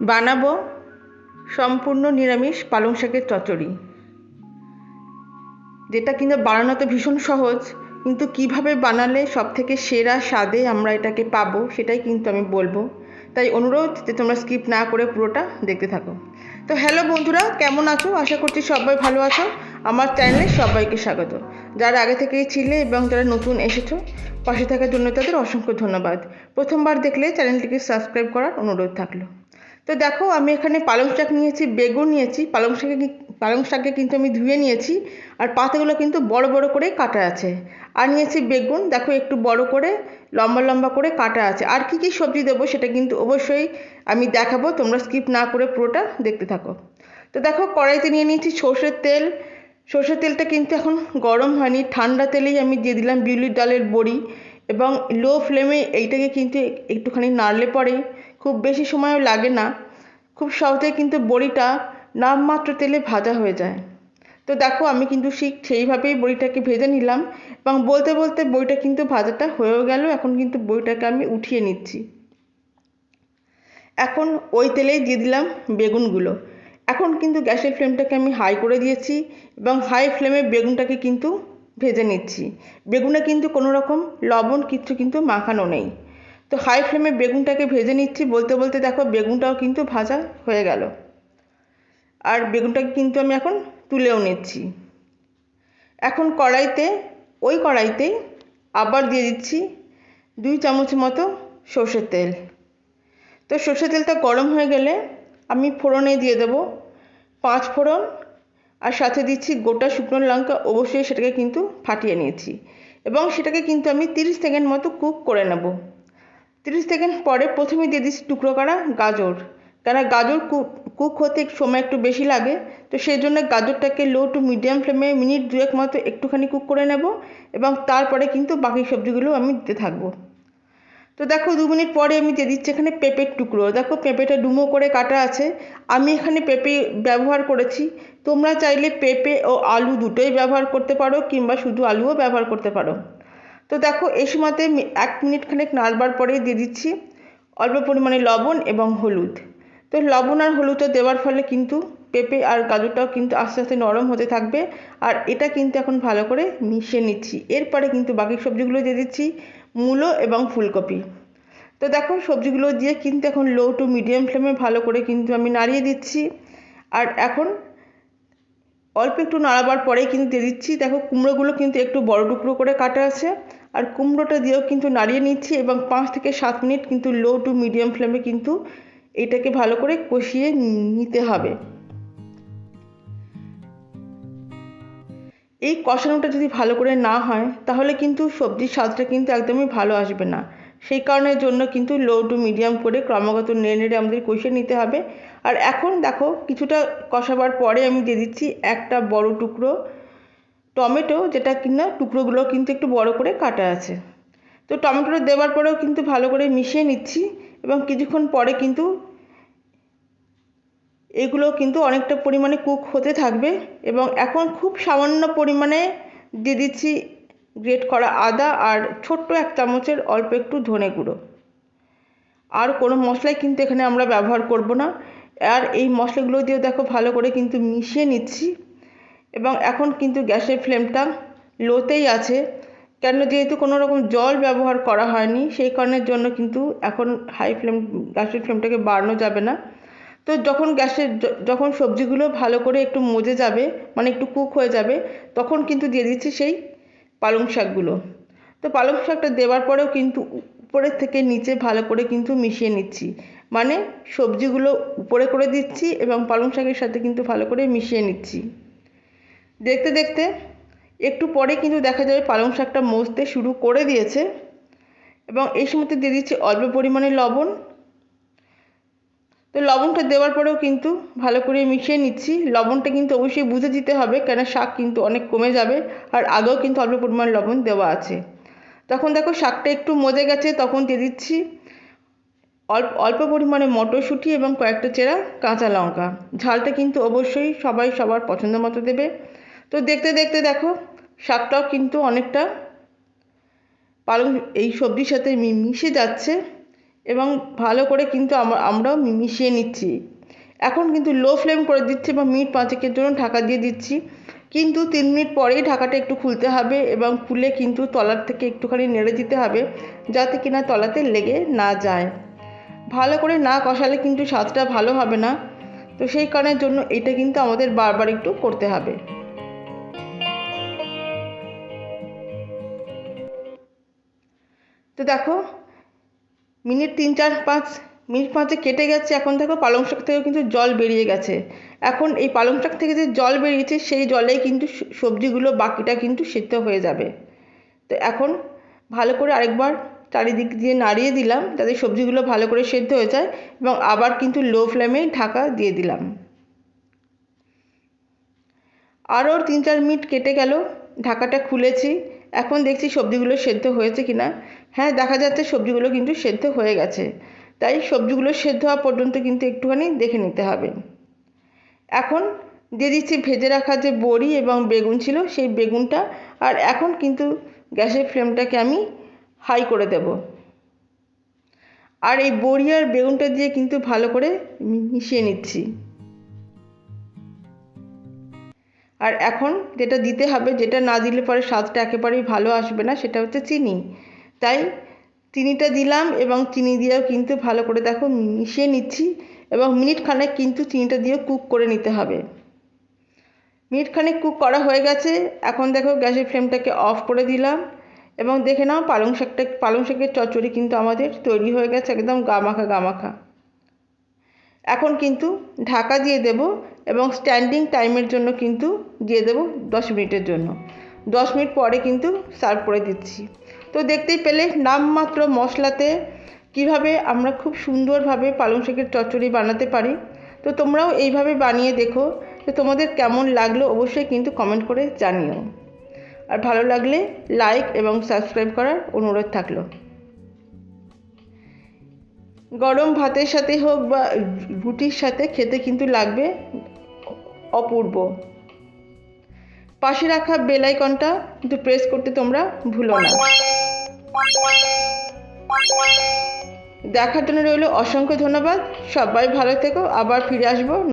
বানাবো সম্পূর্ণ নিরামিষ পালং শাকের চচ্চড়ি। যেটা কিন্তু বানানো তো ভীষণ সহজ, কিন্তু কীভাবে বানালে সব থেকে সেরা স্বাদে আমরা এটাকে পাবো সেটাই কিন্তু আমি বলব। তাই অনুরোধ যে তোমরা স্কিপ না করে পুরোটা দেখতে থাকো। তো হ্যালো বন্ধুরা, কেমন আছো? আশা করছি সবাই ভালো আছো। আমার চ্যানেলে সবাইকে স্বাগত। যারা আগে থেকেই ছিলে এবং যারা নতুন এসেছ, পাশে থাকার জন্য তাদের অসংখ্য ধন্যবাদ। প্রথমবার দেখলে চ্যানেলটিকে সাবস্ক্রাইব করার অনুরোধ থাকল। তো দেখো, আমি এখানে পালং শাক নিয়েছি, বেগুন নিয়েছি, পালং শাকে পালং শাককে কিন্তু আমি ধুয়ে নিয়েছি, আর পাতাগুলো কিন্তু বড় বড় করে কাটা আছে। আর নিয়েছি বেগুন, দেখো একটু বড় করে, লম্বা লম্বা করে কাটা আছে। আর কি কি সবজি দেবো সেটা কিন্তু অবশ্যই আমি দেখাবো, তোমরা স্কিপ না করে পুরোটা দেখতে থাকো। তো দেখো, কড়াইতে নিয়ে নিয়েছি সর্ষের তেল। সর্ষের তেলটা কিন্তু এখন গরম হয়নি, ঠান্ডা তেলেই আমি দিয়ে দিলাম বিউলির ডালের বড়ি এবং লো ফ্লেমে এইটাকে কিন্তু একটুখানি নাড়লে পরে খুব বেশি সময়ও লাগে না। খুব সহজে কিন্তু বড়িটা নামমাত্র তেলে ভাজা হয়ে যায়। তো দেখো, আমি কিন্তু ঠিক সেইভাবেই বড়িটাকে ভেজে নিলাম এবং বলতে বলতে বড়িটা কিন্তু ভাজাটা হয়েও গেল। এখন কিন্তু বড়িটাকে আমি উঠিয়ে নিচ্ছি। এখন ওই তেলেই দিয়ে দিলাম বেগুনগুলো। এখন কিন্তু গ্যাসের ফ্লেমটাকে আমি হাই করে দিয়েছি এবং হাই ফ্লেমে বেগুনটাকে কিন্তু ভেজে নিচ্ছি। বেগুনে কিন্তু কোনো রকম লবণ, কিচ্ছু কিন্তু মাখানো নেই। তো হাই ফ্লেমে বেগুনটাকে ভেজে নিচ্ছি। বলতে বলতে দেখো বেগুনটাও কিন্তু ভাজা হয়ে গেল। আর বেগুনটাকে কিন্তু আমি এখন তুলেও নিচ্ছি। এখন কড়াইতে, ওই কড়াইতেই আবার দিয়ে দিচ্ছি দুই চামচ মতো সর্ষের তেল। তো সর্ষের তেলটা গরম হয়ে গেলে আমি ফোড়নে দিয়ে দেবো পাঁচ ফোড়ন আর সাথে দিচ্ছি গোটা শুকনো লঙ্কা। অবশ্যই সেটাকে কিন্তু ফাটিয়ে নিয়েছি। এবং সেটাকে কিন্তু আমি তিরিশ সেকেন্ড মতো কুক করে নেব। তিরিশ সেকেন্ড পরে প্রথমে দিয়ে দিচ্ছি টুকরো করা গাজর। কেন গাজর কুক হতে সময় একটু বেশি লাগে। তো সেই জন্য গাজরটাকে লো টু মিডিয়াম ফ্লেমে মিনিট দুয়েক মতো একটুখানি কুক করে নেব এবং তারপরে কিন্তু বাকি সবজিগুলো আমি দিতে থাকব। তো দেখো দু মিনিট পরে আমি দিয়ে দিচ্ছি এখানে পেঁপের টুকরো। দেখো পেঁপেটা ডুমো করে কাটা আছে। আমি এখানে পেঁপে ব্যবহার করেছি। তোমরা চাইলে পেঁপে ও আলু দুটোই ব্যবহার করতে পারো কিংবা শুধু আলুও ব্যবহার করতে পারো। তো দেখো, এই সময়তে এক মিনিট খানেক নাড়বার পরে দিয়ে দিচ্ছি অল্প পরিমাণে লবণ এবং হলুদ। তো লবণ আর হলুদটা দেওয়ার ফলে কিন্তু পেঁপে আর গাজরটাও কিন্তু আস্তে আস্তে নরম হতে থাকবে আর এটা কিন্তু এখন ভালো করে মিশিয়ে নিচ্ছি। এরপরে কিন্তু বাকি সবজিগুলো দিয়ে দিচ্ছি মূলো এবং ফুলকপি। তো দেখো, সবজিগুলো দিয়ে কিন্তু এখন লো টু মিডিয়াম ফ্লেমে ভালো করে কিন্তু আমি নাড়িয়ে দিচ্ছি আর এখন অল্প একটু নাড়াবার পরেই কিন্তু দিয়ে দিচ্ছি। দেখো, কুমড়োগুলো কিন্তু একটু বড় টুকরো করে কাটা আছে। আর কুমড়োটা দিয়েও কিন্তু নাড়িয়ে নিচ্ছি এবং পাঁচ থেকে সাত মিনিট কিন্তু লো টু মিডিয়াম ফ্লেমে কিন্তু এটাকে ভালো করে কষিয়ে নিতে হবে। এই কষানোটা যদি ভালো করে না হয়, তাহলে কিন্তু সবজির স্বাদটা কিন্তু একদমই ভালো আসবে না। সেই কারণের জন্য কিন্তু লো টু মিডিয়াম করে ক্রমাগত নেড়ে নেড়ে আমাদের কষিয়ে নিতে হবে। আর এখন দেখো, কিছুটা কষাবার পরে আমি দিয়ে দিচ্ছি একটা বড় টুকরো টমেটো যেটা কিনা টুকরোগুলো কিন্তু একটু বড় করে কাটা আছে। তো টমেটোটা দেওয়ার পরেও কিন্তু ভালো করে মিশিয়ে নিচ্ছি এবং কিছুক্ষণ পরে কিন্তু এগুলো কিন্তু অনেকটা পরিমাণে কুক হতে থাকবে এবং এখন খুব সামান্য পরিমাণে দিয়ে দিচ্ছি গ্রেট করা আদা আর ছোট্ট এক চামচের অল্প একটু ধনে গুঁড়ো। আর কোনো মশলাই কিন্তু এখানে আমরা ব্যবহার করব না। আর এই মশলাগুলো দিয়ে দেখো ভালো করে কিন্তু মিশিয়ে নিচ্ছি। এবং এখন কিন্তু গ্যাসের ফ্লেমটা লোতেই আছে। কেন যেহেতু কোনো রকম জল ব্যবহার করা হয়নি, সেই কারণের জন্য কিন্তু এখন হাই ফ্লেম গ্যাসের ফ্লেমটাকে বাড়ানো যাবে না। তো যখন গ্যাসের, যখন সবজিগুলো ভালো করে একটু মজে যাবে মানে একটু কুক হয়ে যাবে, তখন কিন্তু দিয়ে দিচ্ছি সেই পালং শাকগুলো। তো পালং শাকটা দেওয়ার পরেও কিন্তু উপরের থেকে নিচে ভালো করে কিন্তু মিশিয়ে নিচ্ছি। মানে সবজিগুলো উপরে করে দিচ্ছি এবং পালং শাকের সাথে কিন্তু ভালো করে মিশিয়ে নিচ্ছি। দেখতে দেখতে একটু পরে কিন্তু দেখা যাবে পালং শাকটা মজতে শুরু করে দিয়েছে। এবং এই সময়তে দিয়ে দিচ্ছি অল্প পরিমাণে লবণ। তো লবণটা দেওয়ার পরেও কিন্তু ভালো করে মিশিয়ে নিচ্ছি। লবণটা কিন্তু অবশ্যই বুঝে দিতে হবে কেন শাক কিন্তু অনেক কমে যাবে আর আগেও কিন্তু অল্প পরিমাণ লবণ দেওয়া আছে। তখন দেখো শাকটা একটু মজে গেছে, তখন দিয়ে দিচ্ছি অল্প অল্প পরিমাণে মটরশুঁটি এবং কয়েকটা চেরা কাঁচা লঙ্কা। ঝালটা কিন্তু অবশ্যই সবাই সবার পছন্দ মতো দেবে। তো দেখতে দেখতে দেখো, শাকটাও কিন্তু অনেকটা পালং এই সবজির সাথে মিশে যাচ্ছে এবং ভালো করে কিন্তু আমরা আমরাও মিশিয়ে নিচ্ছি। এখন কিন্তু লো ফ্লেম করে দিচ্ছি বা মিনিট পাঁচেকের জন্য ঢাকা দিয়ে দিচ্ছি। কিন্তু তিন মিনিট পরেই ঢাকাটা একটু খুলতে হবে এবং খুলে কিন্তু তলার থেকে একটুখানি নেড়ে দিতে হবে যাতে কিনা তলাতে লেগে না যায়। ভালো করে না কষালে কিন্তু স্বাদটা ভালো হবে না। তো সেই কারণের জন্য এটা কিন্তু আমাদের বারবার একটু করতে হবে। তো দেখো, মিনিট তিন, চার, পাঁচ, মিনিট পাঁচে কেটে গেছে। এখন দেখো পালং শাক থেকেও কিন্তু জল বেরিয়ে গেছে। এখন এই পালং শাক থেকে যে জল বেরিয়েছে, সেই জলেই কিন্তু সবজিগুলো বাকিটা কিন্তু সিদ্ধ হয়ে যাবে। তো এখন ভালো করে আরেকবার চারিদিক দিয়ে নাড়িয়ে দিলাম, যাতে সবজিগুলো ভালো করে সেদ্ধ হয়ে যায় এবং আবার কিন্তু লো ফ্লেমে ঢাকা দিয়ে দিলাম। আরও তিন, চার মিনিট কেটে গেল, ঢাকাটা খুলেছি। এখন দেখছি সবজিগুলো সেদ্ধ হয়েছে কি না হ্যাঁ দেখা যাচ্ছে সবজিগুলো কিন্তু সেদ্ধ হয়ে গেছে। তাই সবজিগুলো সেদ্ধ হওয়া পর্যন্ত কিন্তু একটুখানি দেখে নিতে হবে। এখন দিয়ে দিচ্ছি ভেজে রাখা যে বড়ি এবং বেগুন ছিল, সেই বেগুনটা আর এখন কিন্তু গ্যাসের ফ্লেমটাকে আমি হাই করে দেব। আর এই বড়ি আর বেগুনটা দিয়ে কিন্তু ভালো করে মিশিয়ে নিচ্ছি। আর এখন যেটা দিতে হবে, যেটা না দিলে পরে স্বাদটা একেবারেই ভালো আসবে না, সেটা হচ্ছে চিনি। তাই চিনিটা দিলাম এবং চিনি দিয়েও কিন্তু ভালো করে দেখো মিশিয়ে নিচ্ছি এবং মিনিট খানেক কিন্তু চিনিটা দিয়েও কুক করে নিতে হবে। মিনিট খানেক কুক করা হয়ে গেছে, এখন দেখো গ্যাসের ফ্লেমটাকে অফ করে দিলাম এবং দেখে নাও পালং শাকটা, পালং শাকের চচ্চড়ি কিন্তু আমাদের তৈরি হয়ে গেছে, একদম গামাখা গামাখা। এখন কিন্তু ঢাকা দিয়ে দেব এবং স্ট্যান্ডিং টাইমের জন্য কিন্তু দিয়ে দেবো দশ মিনিটের জন্য। দশ মিনিট পরে কিন্তু সার্ভ করে দিচ্ছি। তো দেখতেই পেলে নামমাত্র মশলাতে কীভাবে আমরা খুব সুন্দরভাবে পালং শাকের চচ্চড়ি বানাতে পারি। তো তোমরাও এইভাবে বানিয়ে দেখো। তো তোমাদের কেমন লাগল অবশ্যই কিন্তু কমেন্ট করে জানিও। আর ভালো লাগলে লাইক এবং সাবস্ক্রাইব করার অনুরোধ থাকল। গরম ভাতের সাথে হোক বা রুটির সাথে খেতে কিন্তু লাগবে অপূর্ব। পাশে রাখা বেল আইকনটা কিন্তু প্রেস করতে তোমরা ভুলো না। দেখার জন্য রইল অসংখ্য ধন্যবাদ। সবাই ভালো থেকো, আবার ফিরে আসব।